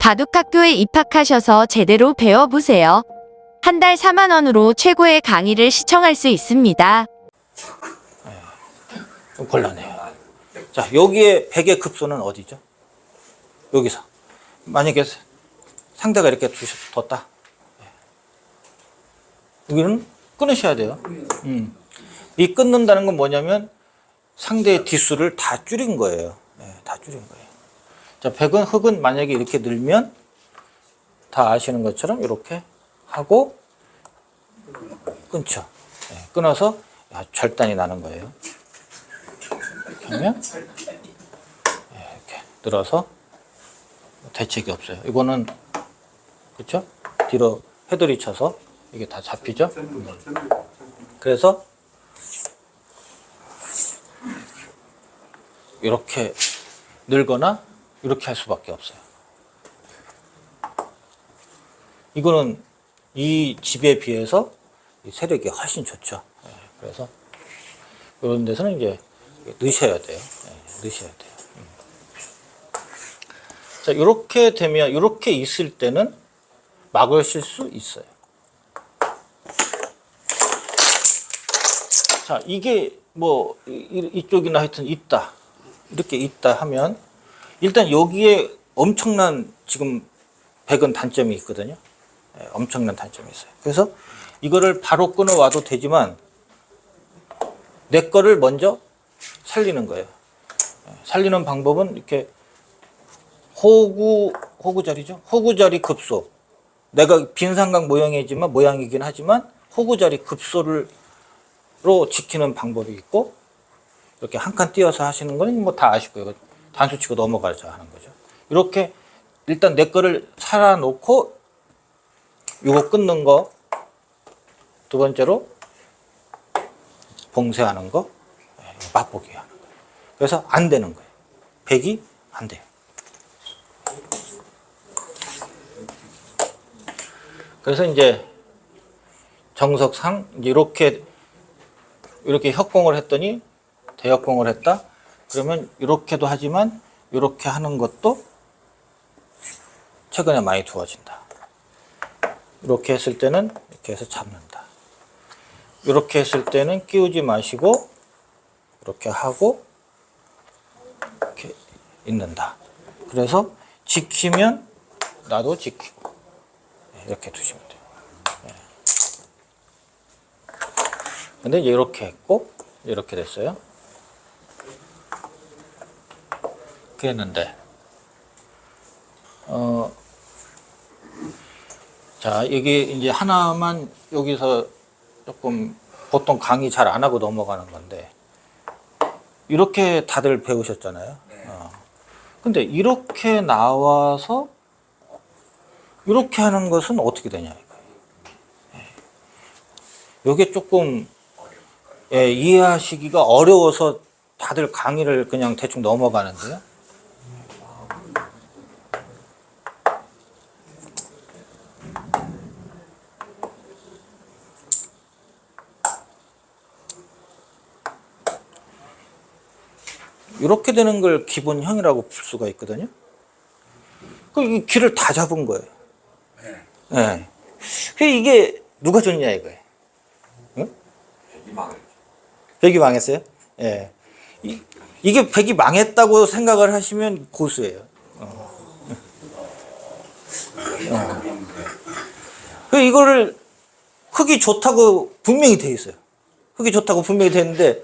바둑학교에 입학하셔서 제대로 배워보세요. 한 달 4만원으로 최고의 강의를 시청할 수 있습니다. 좀 곤란해요. 자, 여기에 100의 급소는 어디죠? 여기서. 만약에 상대가 이렇게 두셨, 뒀다. 예. 여기는 끊으셔야 돼요. 음. 이 끊는다는 건 뭐냐면 상대의 뒷수를 다 줄인 거예요. 예, 다 줄인 거예요. 자, 100은 흙은 만약에 이렇게 늘면 다 아시는 것처럼 이렇게 하고 끊죠. 예, 끊어서 야, 절단이 나는 거예요. 하면 예, 이렇게 늘어서 대책이 없어요. 이거는 그렇죠? 뒤로 헤드리 쳐서 이게 다 잡히죠? 그래서 이렇게 늘거나 이렇게 할 수밖에 없어요. 이거는 이 집에 비해서 이 세력이 훨씬 좋죠. 예, 그래서 이런 데서는 이제 넣으셔야 돼요. 예, 넣으셔야 돼요. 음. 자, 이렇게 되면 이렇게 있을 때는 막으실 수 있어요. 자, 이게 뭐 이- 이쪽이나 하여튼 있다. 이렇게 있다 하면 일단 여기에 엄청난 지금 백은 단점이 있거든요. 예, 엄청난 단점이 있어요. 그래서 이거를 바로 끊어와도 되지만 내 거를 먼저 살리는 거예요. 예, 살리는 방법은 이렇게 호구 호구 자리죠. 호구 자리 급소. 내가 빈 삼각 모양이지만 모양이긴 하지만 호구 자리 급소를 로 지키는 방법이 있고 이렇게 한 칸 띄어서 하시는 거는 뭐 다 아시고요. 이거 단수 치고 넘어가자 하는 거죠. 이렇게 일단 내 거를 살아놓고 요거 끊는 거 두 번째로 봉쇄하는 거 예, 맛보기 하는 거예요. 그래서 안 되는 거예요. 백이 안 돼요. 그래서 이제 정석상 이렇게 이렇게 협공을 했더니 대협공을 했다. 그러면 이렇게도 하지만 이렇게 하는 것도 최근에 많이 두어진다. 이렇게 했을 때는 이렇게 해서 잡는다. 이렇게 했을 때는 끼우지 마시고 이렇게 하고 이렇게 있는다. 그래서 지키면 나도 지키고 이렇게 두시면 돼요. 예. 근데 이렇게 했고 이렇게 됐어요. 했는데 어, 자 여기 이제 하나만 여기서 조금 보통 강의 잘 안 하고 넘어가는 건데 이렇게 다들 배우셨잖아요. 어. 근데 이렇게 나와서 이렇게 하는 것은 어떻게 되냐 이거예요. 이게 조금 예, 이해하시기가 어려워서 다들 강의를 그냥 대충 넘어가는데요. 이렇게 되는 걸 기본형이라고 볼 수가 있거든요. 그이 길을 다 잡은 거예요. 예. 그 이게 누가 줬냐 이거예요. 응? 백이 망했어요? 예. 이, 이게 백이 망했다고 생각을 하시면 고수예요. 어. 어. 그 이거를 흙이 좋다고 분명히 돼 있어요. 흙이 좋다고 분명히 돼 있는데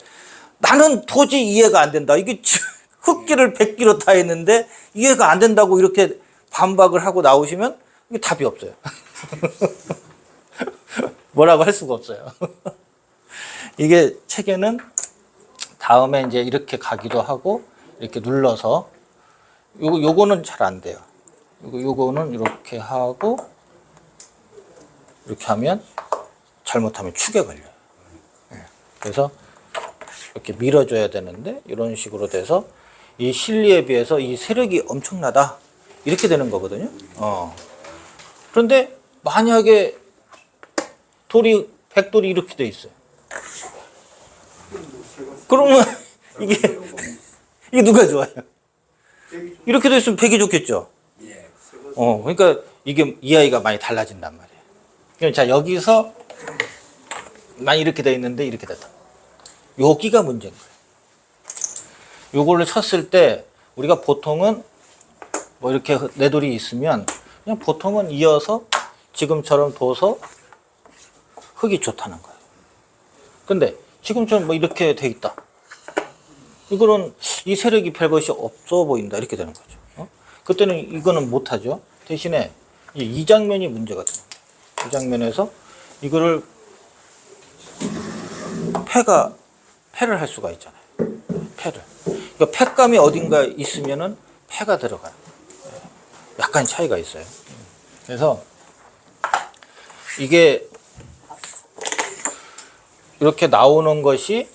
나는 도저히 이해가 안 된다. 이게 지- 흙길을 100km 다 했는데 이해가 안 된다고 이렇게 반박을 하고 나오시면 이게 답이 없어요. 뭐라고 할 수가 없어요. 이게 책에는 다음에 이제 이렇게 가기도 하고 이렇게 눌러서 요거 요거는 잘 안 돼요. 요거 요거는 이렇게 하고 이렇게 하면 잘못하면 축에 걸려요. 예. 그래서 이렇게 밀어줘야 되는데 이런 식으로 돼서 이 실리에 비해서 이 세력이 엄청나다 이렇게 되는 거거든요. 어. 그런데 만약에 돌이 백돌이 이렇게 돼 있어요. 그러면 이게 이게 누가 좋아요? 이렇게 돼 있으면 백이 좋겠죠. 어, 그러니까 이게 이 아이가 많이 달라진단 말이에요. 자 여기서 많이 이렇게 돼 있는데 이렇게 됐다. 여기가 문제인 거예요. 요걸로 쳤을 때 우리가 보통은 뭐 이렇게 내돌이 있으면 그냥 보통은 이어서 지금처럼 둬서 흙이 좋다는 거예요. 근데 지금처럼 뭐 이렇게 돼 있다. 이거는 이 세력이 별 것이 없어 보인다 이렇게 되는 거죠. 어? 그때는 이거는 못하죠. 대신에 이- 이 장면이 문제가 거예요. 이 장면에서 이거를 패가 패를 할 수가 있잖아요. 패를. 그러니까 패감이 어딘가 있으면은 패가 들어가요. 약간 차이가 있어요. 그래서 이게 이렇게 나오는 것이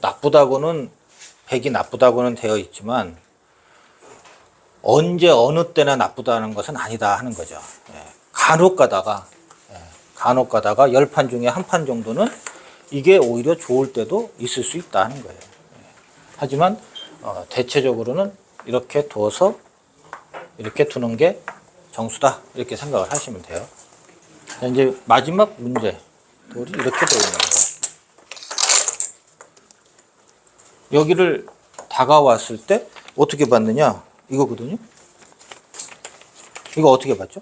나쁘다고는 백이 나쁘다고는 되어 있지만 언제 어느 때나 나쁘다는 것은 아니다 하는 거죠. 예. 간혹 가다가 예. 간혹 가다가 열 판 중에 한 판 정도는 이게 오히려 좋을 때도 있을 수 있다 하는 거예요. 예. 하지만 어, 대체적으로는 이렇게 둬서 이렇게 두는 게 정수다 이렇게 생각을 하시면 돼요. 자, 이제 마지막 문제 돌이 이렇게 있는 거예요. 여기를 다가왔을 때 어떻게 받느냐 이거거든요. 이거 어떻게 받죠?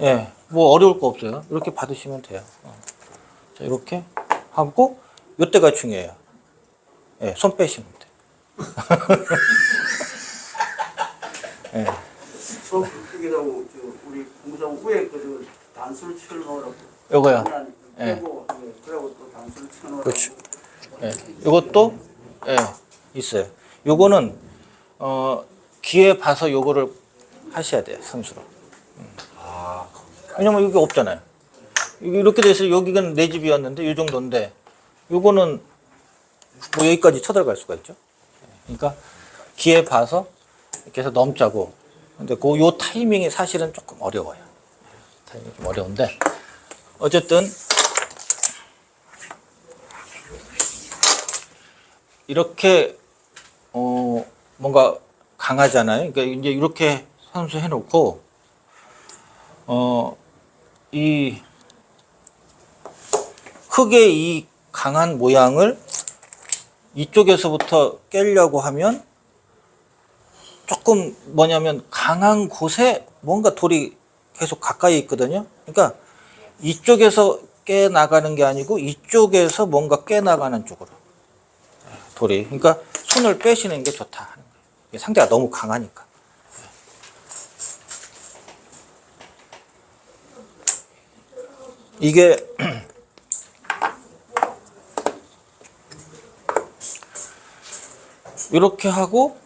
예, 뭐 어려울 거 없어요. 이렇게 받으시면 돼요. 어. 자, 이렇게 하고 이때가 중요해요. 예, 손 빼시면 돼. 예. 수업 여기다고 저 우리 공부장 위에 그저 단수를 쳐놓으라고. 요거요. 예. 그리고 또 단수를 쳐놓으라고. 그렇죠. 예. 요것도 예, 있어요. 요거는 어 기회 봐서 요거를 하셔야 돼요, 선수로. 음. 왜냐면 여기 없잖아요. 이렇게 돼서 여기가 내 집이었는데 요 정도인데 요거는 뭐 여기까지 쳐들어갈 수가 있죠. 예. 그러니까 기회 봐서 이렇게 해서 넘자고. 근데 그 요 타이밍이 사실은 조금 어려워요. 타이밍이 좀 어려운데 어쨌든 이렇게 어 뭔가 강하잖아요. 그러니까 이제 이렇게 선수 해 놓고 어이 흙의 이 강한 모양을 이쪽에서부터 깨려고 하면 조금 뭐냐면 강한 곳에 뭔가 돌이 계속 가까이 있거든요. 그러니까 이쪽에서 깨 나가는 게 아니고 이쪽에서 뭔가 깨 나가는 쪽으로. 돌이. 그러니까 손을 빼시는 게 좋다. 상대가 너무 강하니까. 이게 이렇게 하고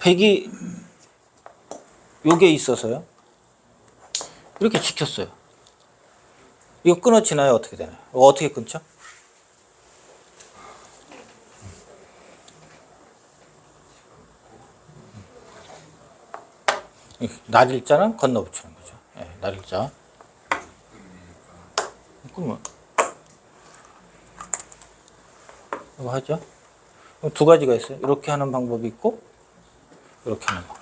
백이 요게 있어서요. 이렇게 지켰어요. 이거 끊어지나요? 어떻게 되나요? 이거 어떻게 끊죠? 날일자는 건너 붙이는 거죠. 예, 날일자. 그러면 이거 하죠. 두 가지가 있어요. 이렇게 하는 방법이 있고 이렇게 하는 있고.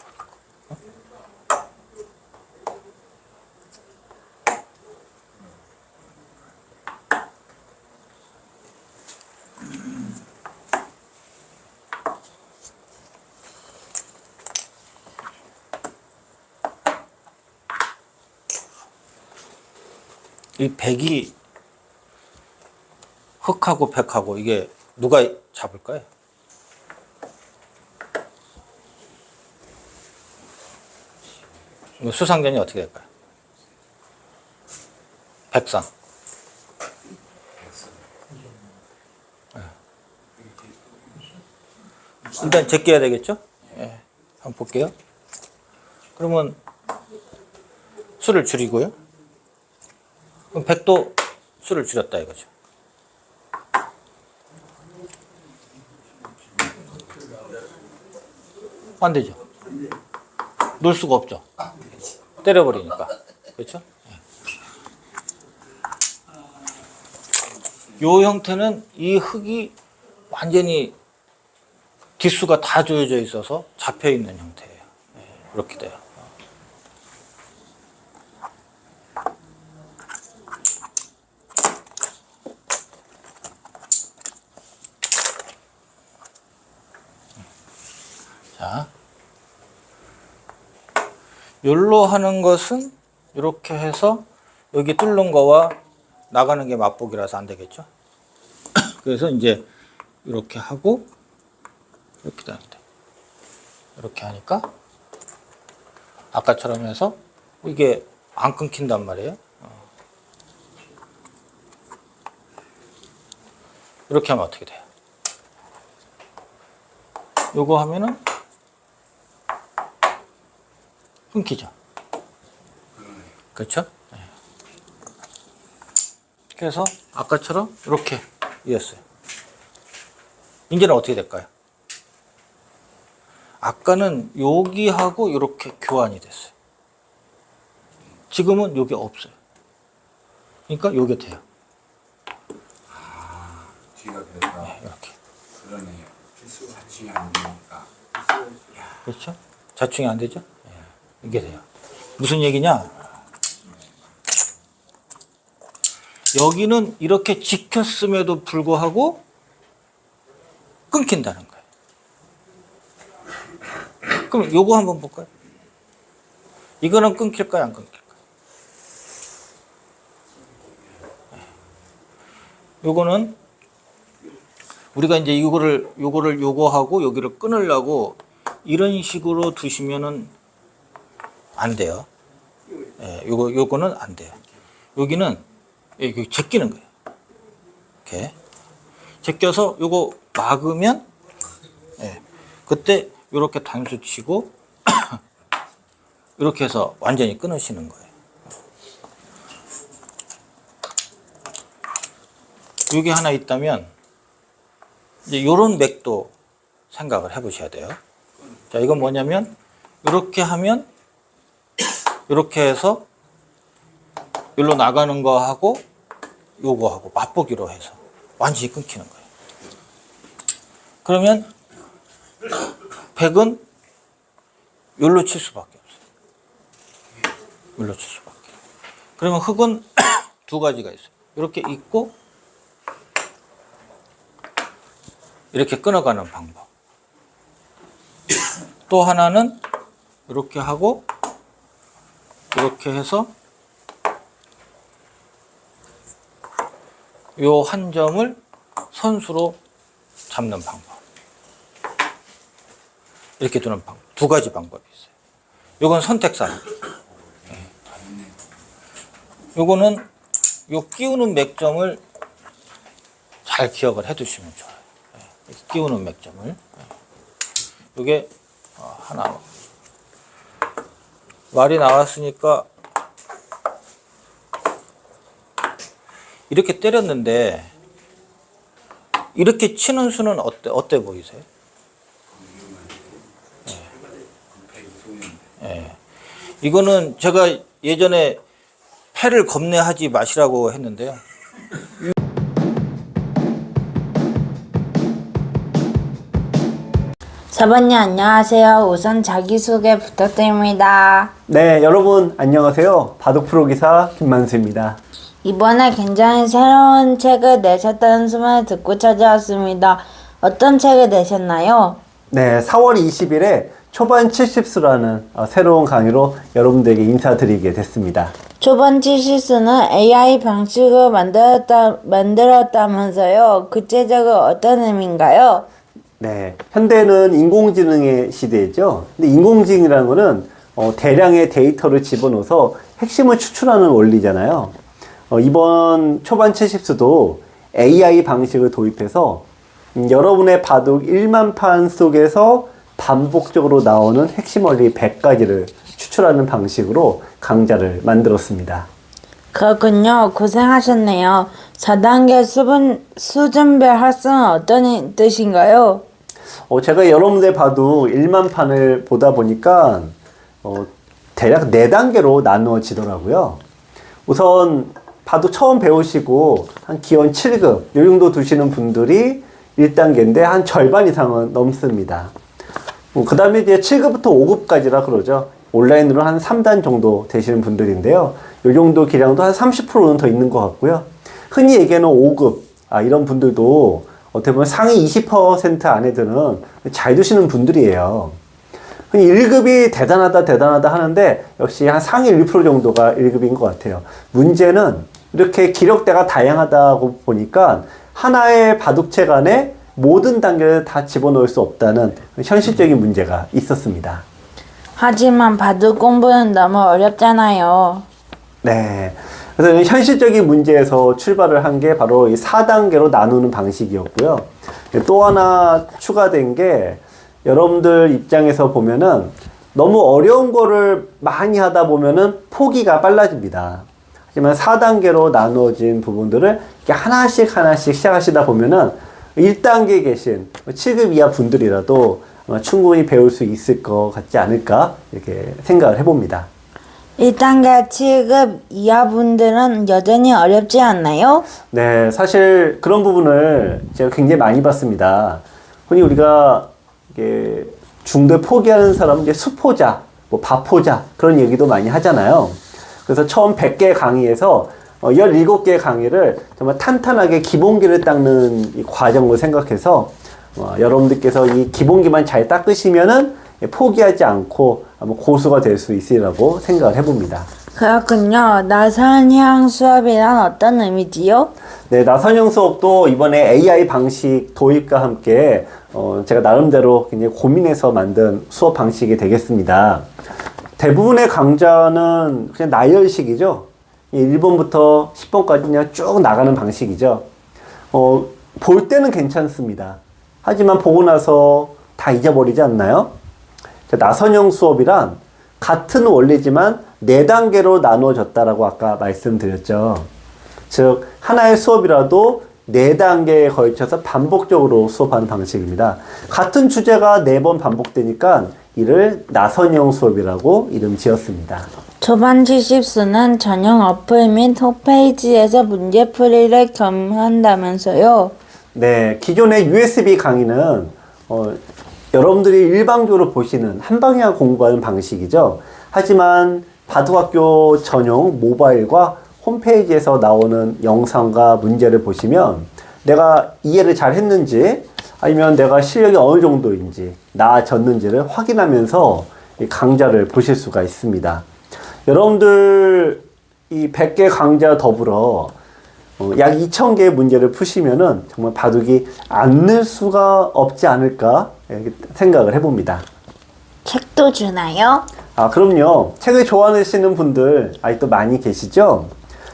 이 백이 흑하고 백하고 이게 누가 잡을까요? 이거 수상전이 어떻게 될까요? 백상. 예. 일단 제껴야 되겠죠? 예. 한번 볼게요. 그러면 수를 줄이고요. 그럼 100도 수를 줄였다 이거죠. 안 되죠. 놀 수가 없죠. 때려버리니까. 그렇죠? 요 형태는 이 흙이 완전히 기수가 다 조여져 있어서 잡혀 있는 형태예요. 예, 이렇게 돼요. 자, 열로 하는 것은 이렇게 해서 여기 뚫는 거와 나가는 게 맛보기라서 안 되겠죠. 그래서 이제 이렇게 하고 이렇게 되는데 이렇게 하니까 아까처럼 해서 이게 안 끊긴단 말이에요. 어. 이렇게 하면 어떻게 돼요? 요거 하면은 끊기죠. 그렇죠? 네. 그래서 아까처럼 이렇게 이었어요. 이제는 어떻게 될까요? 아까는 여기하고 이렇게 교환이 됐어요. 지금은 여기 없어요. 그러니까 요게 돼요. 뒤가 그래서 네, 이렇게. 그러네요. 필수 같이 안 되니까. 그렇죠? 자충이 안 되죠? 예, 이게 돼요. 무슨 얘기냐? 여기는 이렇게 지켰음에도 불구하고 끊긴다는 거예요. 그럼 요거 한번 볼까요? 이거는 끊길까요? 안 끊길까요? 예. 요거는 우리가 이제 이거를 요거를 요거하고 여기를 끊으려고 이런 식으로 두시면은 안 돼요. 예, 요거 요거는 안 돼요. 여기는 여기 제끼는 거예요. 이렇게 제껴서 요거 막으면 예, 그때 요렇게 단수 치고 이렇게 해서 완전히 끊으시는 거예요. 여기 하나 있다면 이제 요런 맥도 생각을 해 보셔야 돼요. 자, 이건 뭐냐면 이렇게 하면 이렇게 해서 여기로 나가는 거 하고 요거 하고 맛보기로 해서 완전히 끊기는 거예요. 그러면 백은 여기로 칠 수밖에 없어요. 여기로 칠 수밖에. 그러면 흙은 두 가지가 있어요. 이렇게 있고 이렇게 끊어가는 방법. 또 하나는 이렇게 하고 이렇게 해서 요 한 점을 선수로 잡는 방법. 이렇게 두는 방법. 두 가지 방법이 있어요. 요건 선택사항. 네. 요거는 요 끼우는 맥점을 잘 기억을 해 두시면 좋아요. 네. 이렇게 끼우는 맥점을. 네. 요게 어, 하나 말이 나왔으니까 이렇게 때렸는데 이렇게 치는 수는 어때 어때 보이세요? 예. 이거는 제가 예전에 패를 겁내하지 마시라고 했는데요. 사번님 안녕하세요. 우선 자기소개 부탁드립니다. 네, 여러분 안녕하세요. 바둑 프로 기사 김만수입니다. 이번에 굉장히 새로운 책을 내셨다는 소문을 듣고 찾아왔습니다. 어떤 책을 내셨나요? 네, 4월 20일에 초반 70수라는 어, 새로운 강의로 여러분들에게 인사드리게 됐습니다. 초반 치시스는 AI 방식을 만들었다, 만들었다면서요. 구체적으로 어떤 의미인가요? 네, 현대는 인공지능의 시대죠. 근데 인공지능이라는 거는 어, 대량의 데이터를 집어넣어서 핵심을 추출하는 원리잖아요. 어, 이번 초반 70수도 AI 방식을 도입해서 음, 여러분의 바둑 1만 판 속에서 반복적으로 나오는 핵심 원리 100가지를 추출하는 방식으로 강좌를 만들었습니다. 그렇군요. 고생하셨네요. 4단계 수분, 수준별 학습은 어떤 뜻인가요? 어, 제가 여러분들 봐도 1만 판을 보다 보니까 어, 대략 4단계로 나누어지더라고요. 우선 봐도 처음 배우시고 한 기원 7급 요 정도 두시는 분들이 1단계인데 한 절반 이상은 넘습니다. 그 다음에 이제 7급부터 5급까지라 그러죠. 온라인으로 한 3단 정도 되시는 분들인데요. 이 정도 기량도 한 30%는 더 있는 것 같고요. 흔히 얘기하는 5급, 아, 이런 분들도 어떻게 보면 상위 20% 안에 드는 잘 두시는 분들이에요. 흔히 1급이 대단하다, 대단하다 하는데 역시 한 상위 1% 정도가 1급인 것 같아요. 문제는 이렇게 기력대가 다양하다고 보니까 하나의 바둑책 안에 모든 단계를 다 집어넣을 수 없다는 현실적인 문제가 있었습니다. 하지만 바둑 공부는 너무 어렵잖아요. 네. 그래서 현실적인 문제에서 출발을 한 게 바로 이 4단계로 나누는 방식이었고요. 또 하나 추가된 게 여러분들 입장에서 보면은 너무 어려운 거를 많이 하다 보면은 포기가 빨라집니다. 하지만 4단계로 나누어진 부분들을 하나씩 하나씩 시작하시다 보면은 1단계에 계신 7급 이하 분들이라도 충분히 배울 수 있을 것 같지 않을까 이렇게 생각을 해봅니다. 1단계 7급 이하 분들은 여전히 어렵지 않나요? 네, 사실 그런 부분을 제가 굉장히 많이 봤습니다. 흔히 우리가 이게 중도에 포기하는 사람은 이제 수포자, 뭐 바포자 그런 얘기도 많이 하잖아요. 그래서 처음 100개 강의에서 어, 17개 강의를 정말 탄탄하게 기본기를 닦는 이 과정을 생각해서 어, 여러분들께서 이 기본기만 잘 닦으시면은 포기하지 않고 아마 고수가 될 수 있으리라고 생각을 해봅니다. 그렇군요. 나선형 수업이란 어떤 의미지요? 네, 나선형 수업도 이번에 AI 방식 도입과 함께 어, 제가 나름대로 굉장히 고민해서 만든 수업 방식이 되겠습니다. 대부분의 강좌는 그냥 나열식이죠. 1번부터 10번까지 그냥 쭉 나가는 방식이죠. 어, 볼 때는 괜찮습니다. 하지만 보고 나서 다 잊어버리지 않나요? 자, 나선형 수업이란 같은 원리지만 네 단계로 나누어졌다라고 아까 말씀드렸죠. 즉 하나의 수업이라도 네 단계에 걸쳐서 반복적으로 수업하는 방식입니다. 같은 주제가 네 번 반복되니까 이를 나선형 수업이라고 이름 지었습니다. 초반 70수는 전용 어플 및 홈페이지에서 문제풀이를 겸한다면서요. 네, 기존의 USB 강의는 어, 여러분들이 일방적으로 보시는 한 방향 공부하는 방식이죠. 하지만 바둑학교 전용 모바일과 홈페이지에서 나오는 영상과 문제를 보시면 내가 이해를 잘 했는지 아니면 내가 실력이 어느 정도인지 나아졌는지를 확인하면서 이 강좌를 보실 수가 있습니다. 여러분들 이 100개 강좌 더불어 어, 약 2,000개의 문제를 푸시면은 정말 바둑이 안 늘 수가 없지 않을까 생각을 해봅니다. 책도 주나요? 아, 그럼요. 책을 좋아하시는 분들 아직도 많이 계시죠?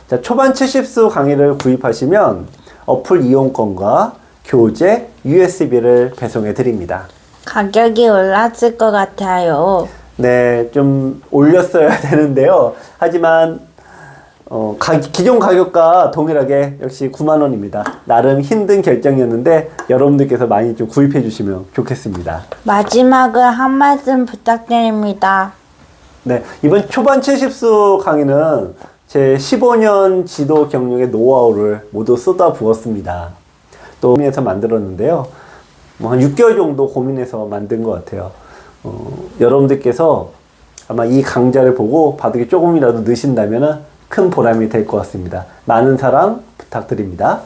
자, 초반 70수 강의를 구입하시면 어플 이용권과 교재, USB를 배송해 드립니다. 가격이 올랐을 것 같아요. 네, 좀 올렸어야 되는데요. 하지만 어, 가, 기존 가격과 동일하게 역시 9만 원입니다. 나름 힘든 결정이었는데 여러분들께서 많이 좀 구입해 주시면 좋겠습니다. 마지막으로 한 말씀 부탁드립니다. 네, 이번 초반 70수 강의는 제 15년 지도 경력의 노하우를 모두 쏟아 부었습니다. 또 고민해서 만들었는데요. 뭐 한 6개월 정도 고민해서 만든 것 같아요. 어, 여러분들께서 아마 이 강좌를 보고 바둑이 조금이라도 느신다면 큰 보람이 될 것 같습니다. 많은 사랑 부탁드립니다.